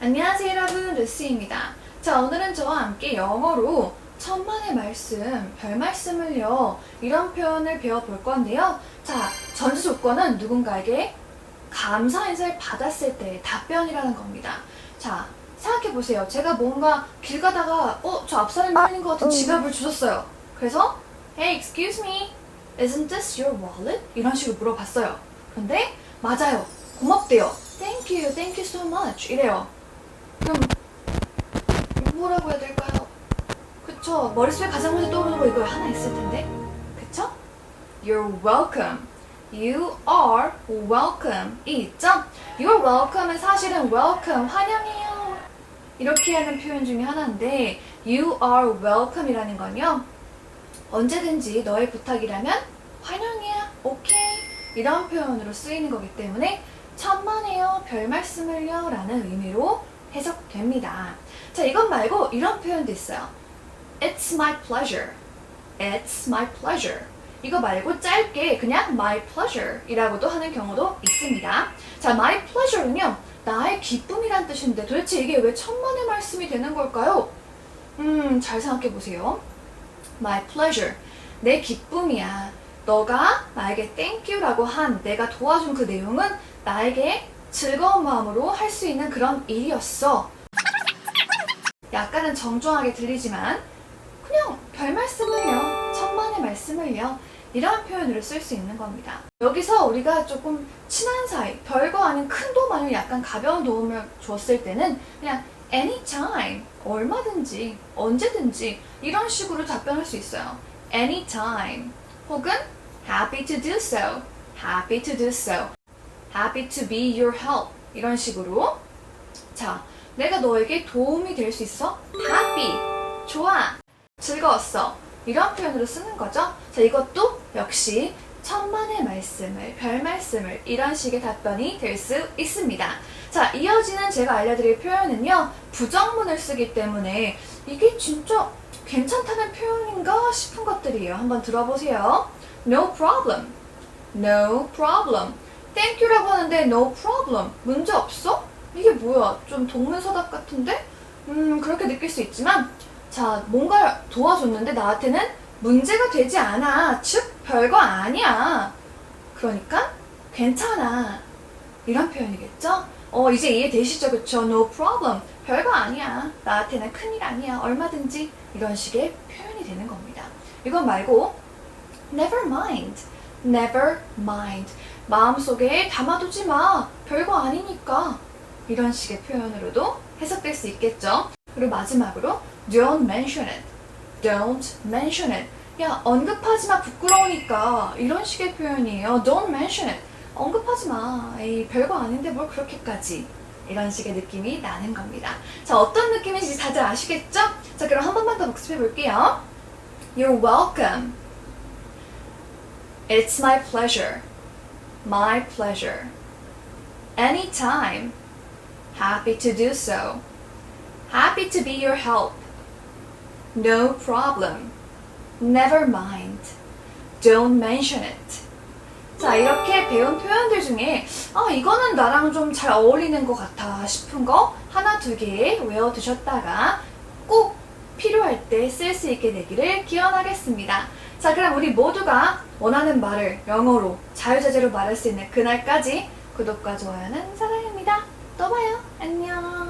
안녕하세요 여러분 루시입니다. 자 오늘은 저와 함께 영어로 천만의 말씀, 별 말씀을요 이런 표현을 배워볼 건데요. 자 전제 조건은 누군가에게 감사 인사를 받았을 때의 답변이라는 겁니다. 자 생각해 보세요. 제가 뭔가 길 가다가 어 저 앞사람이 팔린 것 같은 지갑을 주셨어요. 그래서 Hey, excuse me, isn't this your wallet? 이런 식으로 물어봤어요. 근데 맞아요. 고맙대요. Thank you, thank you so much. 이래요. 그럼 뭐라고 해야 될까요? 그쵸 머릿속에 가장 먼저 떠오르는 거 이거 하나 있을 텐데 그쵸? You're welcome You are welcome 이 있죠? You're welcome은 사실은 welcome 환영해요 이렇게 하는 표현 중에 하나인데 You are welcome 이라는 건요 언제든지 너의 부탁이라면 환영이야 오케이 이런 표현으로 쓰이는 거기 때문에 천만에요 별 말씀을요 라는 의미로 해석됩니다. 자, 이것 말고 이런 표현도 있어요. It's my pleasure. It's my pleasure. 이거 말고 짧게 그냥 my pleasure 이라고도 하는 경우도 있습니다. 자, my pleasure는요, 나의 기쁨이란 뜻인데 도대체 이게 왜 천만의 말씀이 되는 걸까요? 음, 잘 생각해 보세요. My pleasure. 내 기쁨이야. 너가 나에게 you라고 한 내가 도와준 그 내용은 나에게 즐거운 마음으로 할 수 있는 그런 일이었어. 약간은 정중하게 들리지만 그냥 별 말씀을요, 천만의 말씀을요, 이런 표현으로 쓸 수 있는 겁니다. 여기서 우리가 조금 친한 사이, 별거 아닌 큰 도움 아니면 약간 가벼운 도움을 줬을 때는 그냥 anytime, 얼마든지, 언제든지 이런 식으로 답변할 수 있어요. anytime 혹은 happy to do so, happy to do so. Happy to be your help. 이런 식으로. 자 내가 너에게 도움이 될 수 있어? happy. 좋아. 즐거웠어. 이런 표현으로 쓰는 거죠? 자 이것도 역시 천만의 말씀을 별 말씀을 이런 식의 답변이 될 수 있습니다. 자 이어지는 제가 알려드릴 표현은요 부정문을 쓰기 때문에 이게 진짜 괜찮다는 표현인가 싶은 것들이에요. 한번 들어보세요. No problem. No problem You라고 하는데 no problem. 문제 없어? 이게 뭐야? 좀 동문서답 같은데? 음 그렇게 느낄 수 있지만 자 뭔가 도와줬는데 나한테는 문제가 되지 않아. 즉 별거 아니야. 그러니까 괜찮아. 이런 표현이겠죠? 어 이제 이해되시죠? 그쵸? No problem. 별거 아니야. 나한테는 큰일 아니야. 얼마든지 이런 식의 표현이 되는 겁니다. 이건 말고 never mind. never mind 마음속에 담아두지 마. 별거 아니니까. 이런 식의 표현으로도 해석될 수 있겠죠. 그리고 마지막으로 don't mention it. don't mention it. 야, 언급하지 마. 부끄러우니까. 이런 식의 표현이에요. don't mention it. 언급하지 마. 에이, 별거 아닌데 뭘 그렇게까지. 이런 식의 느낌이 나는 겁니다. 자, 어떤 느낌인지 다들 아시겠죠? 자, 그럼 한 번만 더 복습해 볼게요. You're welcome. It's my pleasure. My pleasure. Anytime. Happy to do so. Happy to be your help. No problem. Never mind. Don't mention it. 자, 이렇게 배운 표현들 중에, 아, 이거는 나랑 좀 잘 어울리는 것 같아 싶은 거 하나, 두 개 외워두셨다가 꼭 필요할 때 쓸 수 있게 되기를 기원하겠습니다. 자, 그럼 우리 모두가 원하는 말을 영어로 자유자재로 말할 수 있는 그날까지 구독과 좋아요는 사랑입니다. 또 봐요. 안녕.